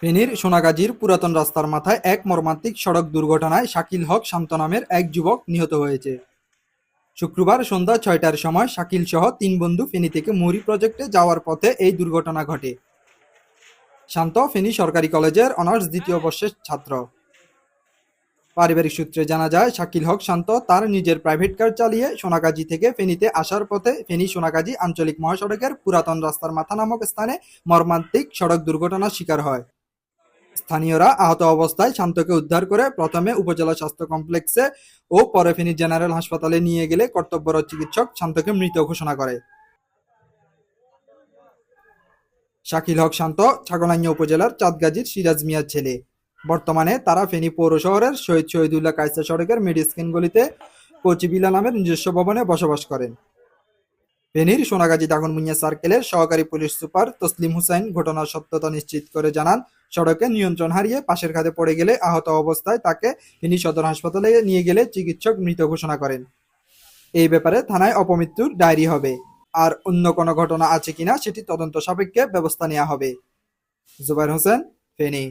ফেনীর সোনাগাজীর পুরাতন রাস্তার মাথায় এক মর্মান্তিক সড়ক দুর্ঘটনায় শাকিল হক শান্ত নামের এক যুবক নিহত হয়েছে। শুক্রবার সন্ধ্যা ছয়টার সময় শাকিল সহ তিন বন্ধু ফেনী থেকে মৌরি প্রজেক্টে যাওয়ার পথে এই দুর্ঘটনা ঘটে। শান্ত ফেনী সরকারি কলেজের অনার্স দ্বিতীয় বর্ষের ছাত্র। পারিবারিক সূত্রে জানা যায়, শাকিল হক শান্ত তার নিজের প্রাইভেট কার চালিয়ে সোনাগাজী থেকে ফেনীতে আসার পথে ফেনী সোনাগাজী আঞ্চলিক মহাসড়কের পুরাতন রাস্তার মাথা নামক স্থানে মর্মান্তিক সড়ক দুর্ঘটনার শিকার হয়। স্থানীয়রা আহত অবস্থায় শান্তকে উদ্ধার করে প্রথমে উপজেলা স্বাস্থ্য কমপ্লেক্সে ও পরে ফেনী জেনারেল হাসপাতালে নিয়ে গেলে কর্তব্যরত চিকিৎসক শান্তকে মৃত ঘোষণা করে। শাকিল হক শান্ত, ছাগলাইয়া উপজেলার চাঁদগাজীর সিরাজ মিয়ার ছেলে। বর্তমানে তারা ফেনী পৌর শহরের শহীদ শহীদুল্লাহ কায়সা সড়কের মেডিস্কিন গলিতে কোচিবিলা নামের নিজস্ব ভবনে বসবাস করেন। ফেনীর সোনাগাজী দাগনমুনিয়া সার্কেলের সহকারী পুলিশ সুপার তসলিম হুসাইন ঘটনার সত্যতা নিশ্চিত করে জানান, সড়কে নিয়ন্ত্রণ হারিয়ে পাশের খাদে পড়ে গেলে আহত অবস্থায় তাকে ফেনী সদর হাসপাতালে নিয়ে গেলে চিকিৎসক মৃত ঘোষণা করেন। এই ব্যাপারে থানায় অপমৃত্যুর ডায়েরি হবে। আর অন্য কোনো ঘটনা আছে কিনা সেটি তদন্ত সাপেক্ষে ব্যবস্থা নেওয়া হবে। জুবাইর হোসেন, ফেনী।